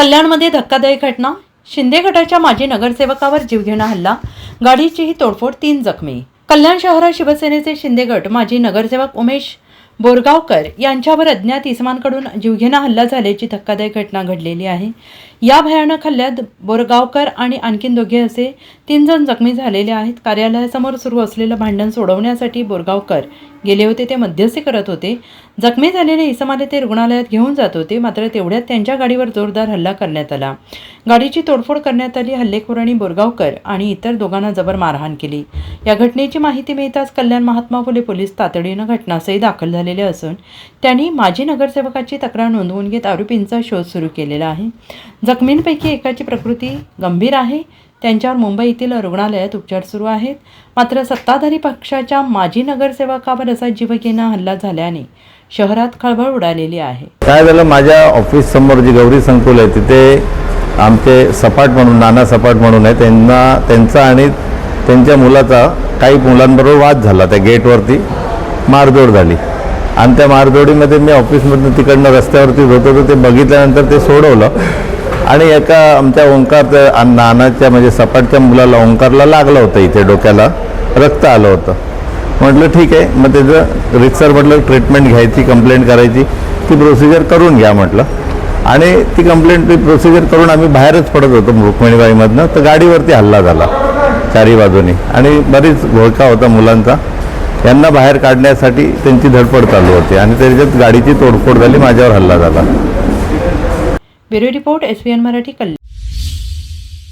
कल्याणमध्ये धक्कादायक घटना. शिंदे गटाच्या माजी नगरसेवकावर जीवघेणा हल्ला. गाडीचीही तोडफोड तीन जखमी. कल्याण शहरात शिवसेनेचे शिंदे गट माजी नगरसेवक उमेश बोरगावकर यांच्यावर अज्ञात इसमांकडून जीवघेणा हल्ला झाल्याची धक्कादायक घटना घडलेली आहे. या भयानक हल्ल्यात बोरगावकर आणि आणखीन दोघे असे तीन जण जखमी झालेले आहेत. कार्यालयासमोर सुरू असलेलं भांडण सोडवण्यासाठी बोरगावकर गेले होते ते मध्यस्थी करत होते. जखमी झालेले इसमाले ते रुग्णालयात घेऊन जात होते मात्र तेवढ्यात त्यांच्या गाडीवर जोरदार हल्ला करण्यात आला. गाडीची तोडफोड करण्यात आली हल्लेखोरांनी बोरगावकर आणि इतर दोघांना जबर मारहाण केली. या घटनेची माहिती मिळताच कल्याण महात्मा फुले पोलीस तातडीनं घटनास्थळी दाखल झालेले असून त्यांनी माजी नगरसेवकाची तक्रार नोंदवून घेत आरोपींचा शोध सुरू केलेला आहे. जखमींपैकी एकाची प्रकृती गंभीर आहे त्यांच्यावर मुंबई येथील रुग्णालयात उपचार सुरू आहेत. मात्र सत्ताधारी पक्षाच्या माजी नगरसेवकावर असा जीवघेणा हल्ला झाल्याने शहरात खळबळ उडालेली आहे. काय झालं? माझ्या ऑफिस समोर जी गौरी संकुल आहे तिथे आमचे सपाट म्हणून नाना सपाट म्हणून आहे. त्यांना त्यांचा आणि त्यांच्या मुलाचा काही मुलांबरोबर वाद झाला. त्या गेटवरती मारजोड झाली. आणि त्या मारजोडीमध्ये मी ऑफिसमधून तिकडनं रस्त्यावरती होत होतो. ते बघितल्यानंतर ते सोडवलं. आणि एका आमच्या ओंकार नानाच्या म्हणजे सपाटच्या मुलाला ओंकारला लागलं होतं इथे डोक्याला. रक्त आलं होतं. म्हटलं ठीक आहे. मग त्याचं रिक्सर म्हटलं ट्रीटमेंट घ्यायची कंप्लेंट करायची ती प्रोसिजर करून घ्या म्हटलं. आणि ती कंप्लेंट ती प्रोसिजर करून आम्ही बाहेरच पडत होतो रुक्मिणीबाईमधनं. तर गाडीवरती हल्ला झाला चारी बाजूनी. आणि बरीच घोळका होता मुलांचा. यांना बाहेर काढण्यासाठी त्यांची धडपड चालू होती. आणि त्याच्यात गाडीची तोडफोड झाली माझ्यावर हल्ला झाला. Bureau report S N Marathi Kalyan.